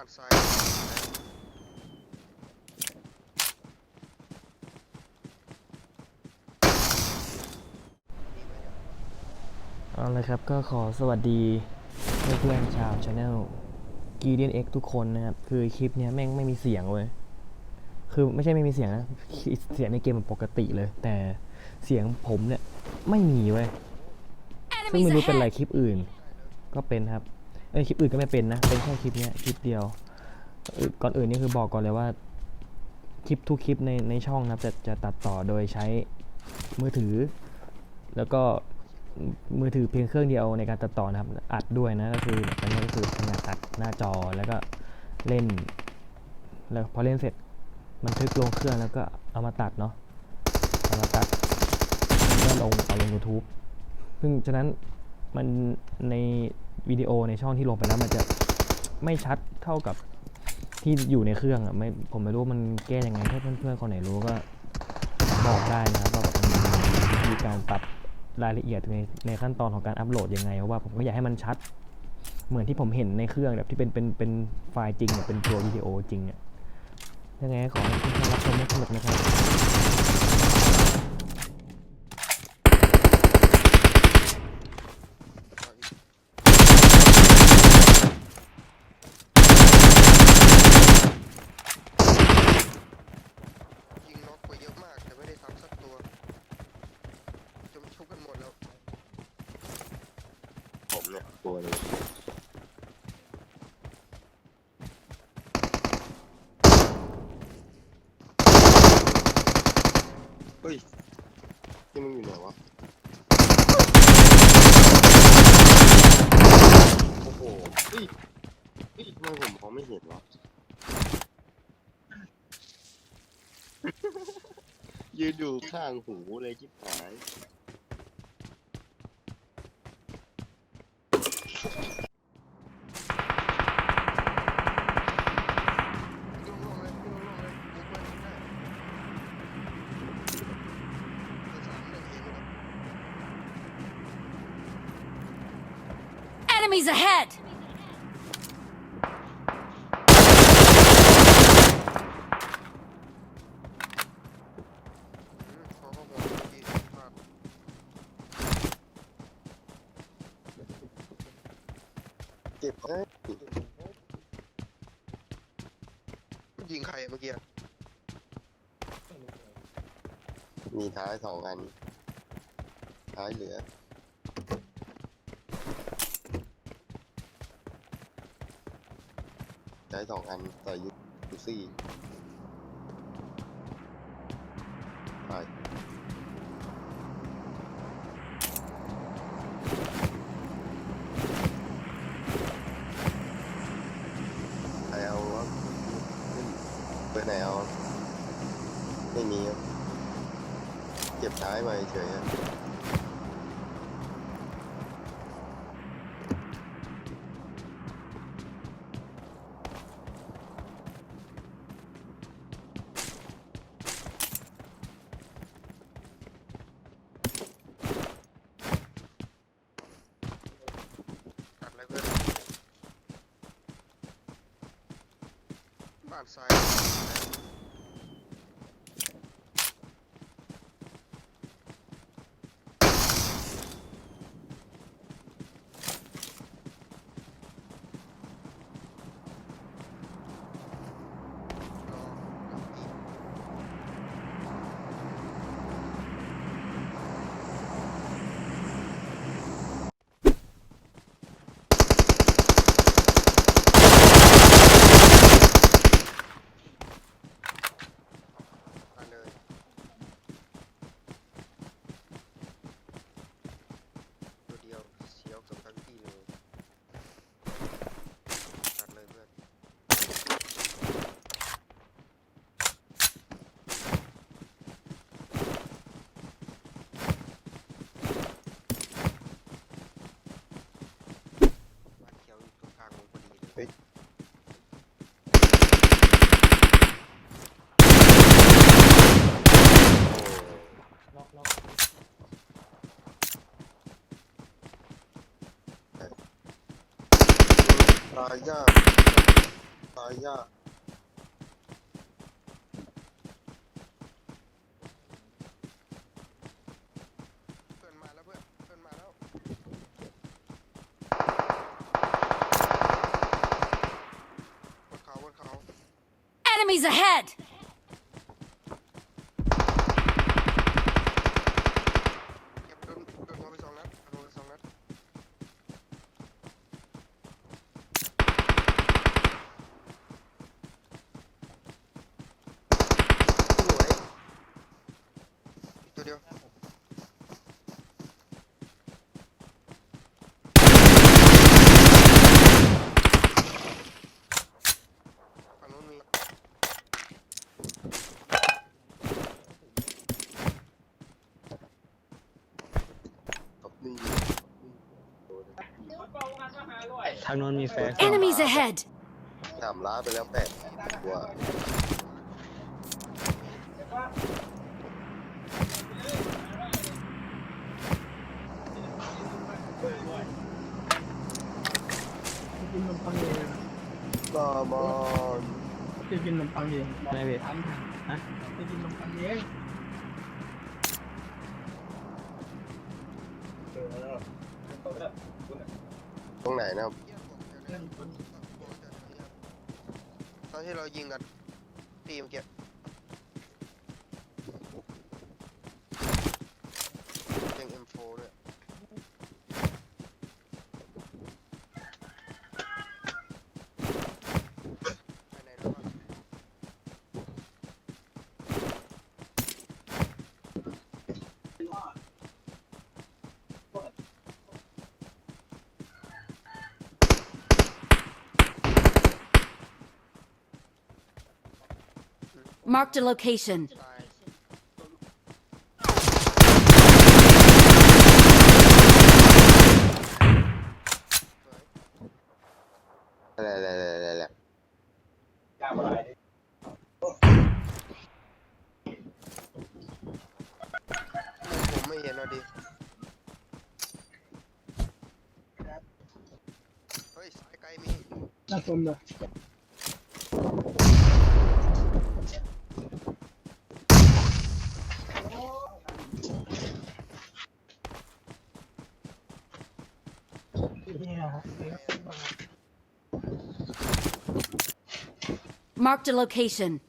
านซ้ายเอาละครับก็ขอสวัสดีเพื่อนๆชาวช anel g d n X ทุกคนนะครับ คือคลิปเนี้ยแม่งไม่มีเสียงเว้ยคือไม่ใช่ไม่มีเสียงนะ เสียงในเกมมันปกติเลย แต่เสียงผมเนี่ยไม่มีเว้ยซึ่ง Enemies ไม่รู้เป็นไร ahead! คลิปอื่น ก็เป็นครับ เอ้ยคลิปอื่นก็ไม่เป็นนะ เป็นแค่คลิปเนี้ยคลิปเดียว ก่อนอื่นนี่คือบอกก่อนเลยว่า คลิปทุกคลิปในในช่องนะครับจะจะตัดต่อโดยใช้มือถือ แล้วก็มือถือเพียงเครื่องเดียวในการตัดต่อนะครับ อัดด้วยนะก็คืออันนี้ก็คือขนาดอัดหน้าจอแล้วก็เล่น แล้วพอเล่นเสร็จบันทึกลงเครื่องแล้วก็เอามาตัดเนาะเอามาตัดแล้วก็ลงเอาลง YouTube ซึ่งฉะนั้นมันใน วิดีโอในช่องที่ลงไปแล้วมันจะไม่ชัดเท่ากับที่อยู่ในเครื่องอะไม่ผมไม่รู้มันแก้ยังไงถ้าเพื่อนๆคนไหนรู้ก็บอกได้นะครับว่าแบบมันมีวิธีการปรับรายละเอียดในในขั้นตอนของการอัปโหลดยังไงเพราะว่าผมก็อยากให้มันชัด เหมือนที่ผมเห็นในเครื่องแบบที่เป็นเป็นเป็นไฟล์จริงเนี่ยเป็นตัววิดีโอจริงเนี่ยยังไงขอให้ทุกท่านรับชมให้สนุกนะครับ ยิงน็อกไปเยอะมาก แต่ไม่ได้ซ้ำสักตัวจนชุบกันหมดแล้ว ผมเนี่ยตัวหนึงเฮ้ยนี่มึงอยู่ไหนวะ โอ้โหเฮ้ยเฮ้ยทำไมผมมองไม่เห็นวะ ยืนอยู่ข้างหูเลยจิ๊บหาย ยิงล่วงเลยยิงล่วงเลยยิงไปยิงได้เบอร์สามหนึ่งเองนะ Enemies ahead! อืมเขาก็บอกเมื่อกี้พลาด เก็ บให้ยิงใครเมื่อกี้อะมีท้ายสองอัน ท้ายเหลือ ท้ายสองอันใส่ยูยูซี่ไปใครเอาวะขึ้นไปไหนเอา ไม่มีครับ เก็บท้ายมาเฉยบ้านซ้าย รอหลังอีก มาเลยตัวเดียวเสียวกับทั้งที่เลยตัดเลยเพื่อนบ้านเขียวอยู่ตรงกลางวงพอดีเลย โอ้ ตายยาก ตายยากเพื่อนมาแล้วเพื่อนเพื่อนมาแล้วบนเขาบนเขา Enemies ahead! เก็บโดนโดนหัวไปสองนัดโดนไปสองนัด สวย อีกตัวเดียวฝั่งนู้นมี ตบนี่ ทางโน้นมีแฟร์ Enemies ahead! ถามล้าไปแล้วแปดกว่ากินขนมปังเองบามอนจะกินขนมปังเองไม่พี่ทำฮะจะกินขนมปังเองตรงไหนนะครับ ตอนที่เรายิงกันตีเมื่อกี้ยัง M4 ด้วยไปไหนแล้ววะ Marked a location. ตาย ย Marked a location.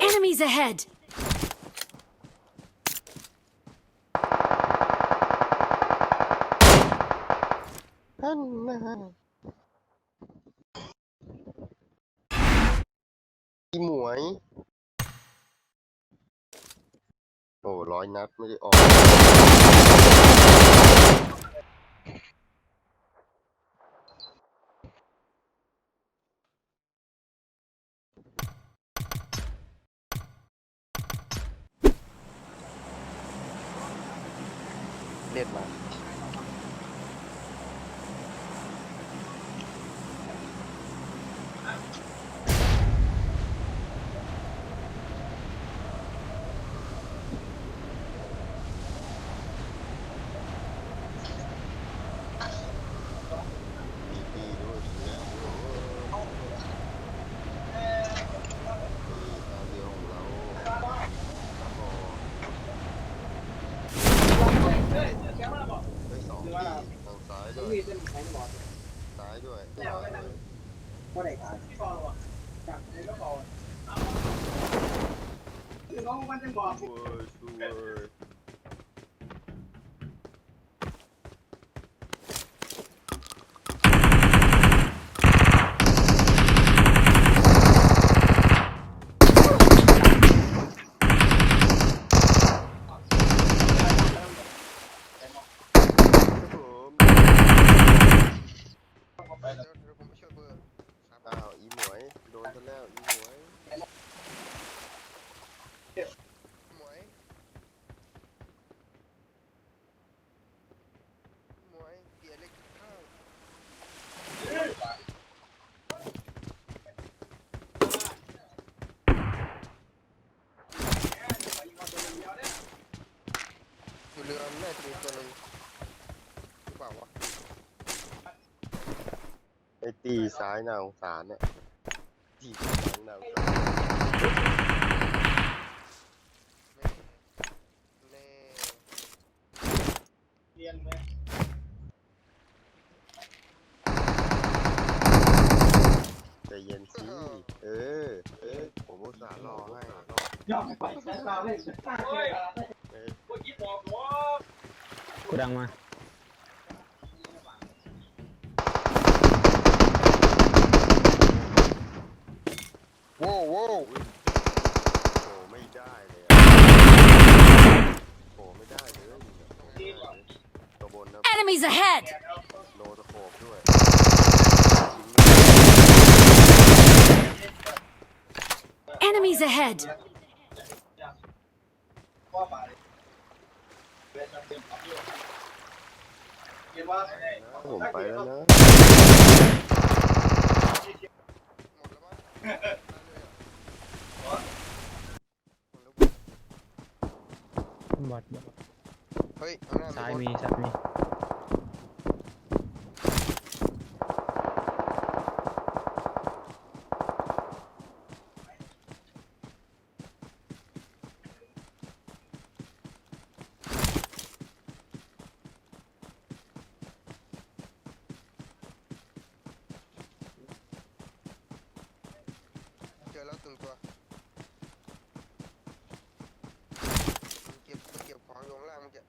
Enemies ahead! ท่านนะอีหมวย โอ้ร้อยนัดไม่ได้ออก ตีซ้ายน่าสงสารเนี่ยตีข้างหลังน่าสงสารแน่เรียนไหมใจเย็นสิเออ เออ ผมอุตส่าห์รอให้ยอมไปใช้ตาเล่นตาเล่นเออกูดังมา โว้วโว้วโอ้ไม่ได้เลยอะโอ้ไม่ได้เลยตัวบนนะ Enemies ahead! โนตะโขบด้วย Enemies ahead! ผมไปแล้วนะ หมดแล้วมั้งหมดแล้วบอดเฮ้ยข้างหน้าซ้ายคนมีซ้ายมี เจอแล้วตึงตัวมันเก็บมันเก็บของอยู่ข้างล่างมันจะ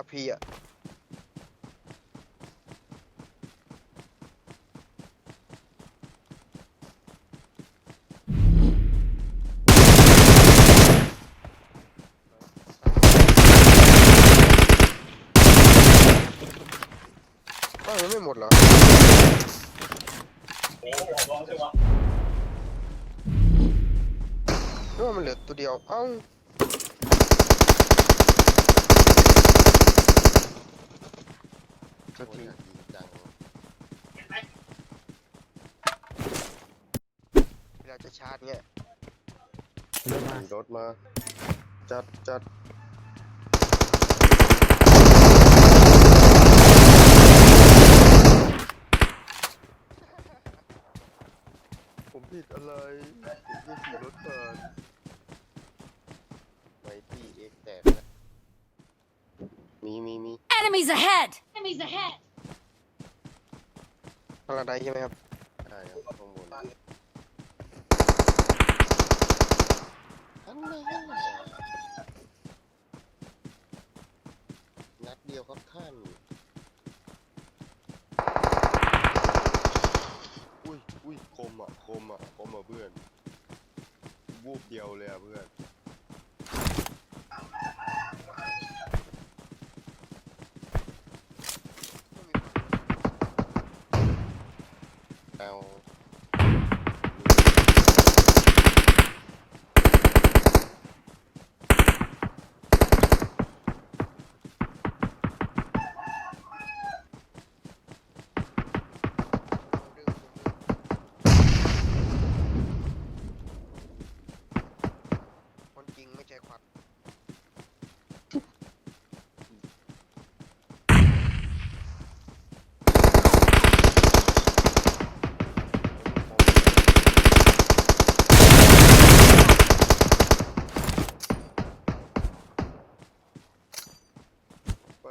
ชุด RP อะอ้าวยังไม่หมดเหรอนึกว่ามันเหลือตัวเดียว เอ้า ก็ทีอยากยิงจังเวลาจะชาร์จเงี้ยรถมาขี่รถมา จัดจัดผมผิดอะไร ผมจะขี่รถผ่านไมตี้เอ็กแตกนะมีมีมี Enemies ahead! Enemies ahead! พาราไดใช่ไหมครับใช่ครับข้างบนอันนั้นนัดเดียวครับท่าน อุ้ยอุ้ยคมอะ คมอะ คมอะเพื่อน วูบเดียวเลยอะเพื่อน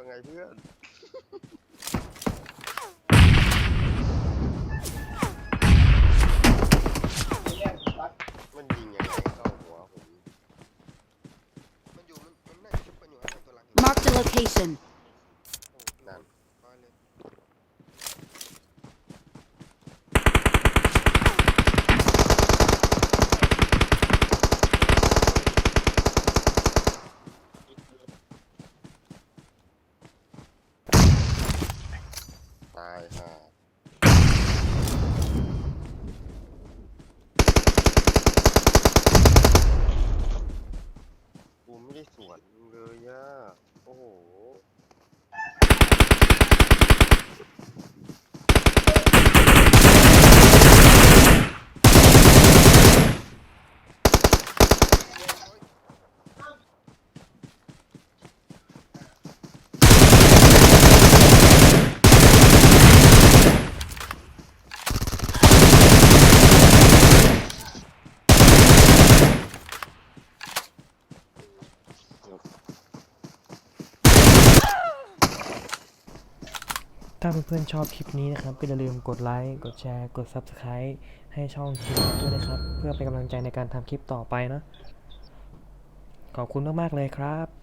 ว่าไงเพื่อน มันยิงไงเข้าหัวผม มันอยู่มันมันน่าจะชุบกันอยู่นตัวหลัง Mark the location. right, uh, เพื่อนๆชอบคลิปนี้นะครับ ก็อย่าลืมกดไลค์ กดแชร์ กด Subscribe ให้ช่องคลิปด้วยนะครับ เพื่อเป็นกำลังใจในการทำคลิปต่อไปนะ ขอบคุณมากๆเลยครับ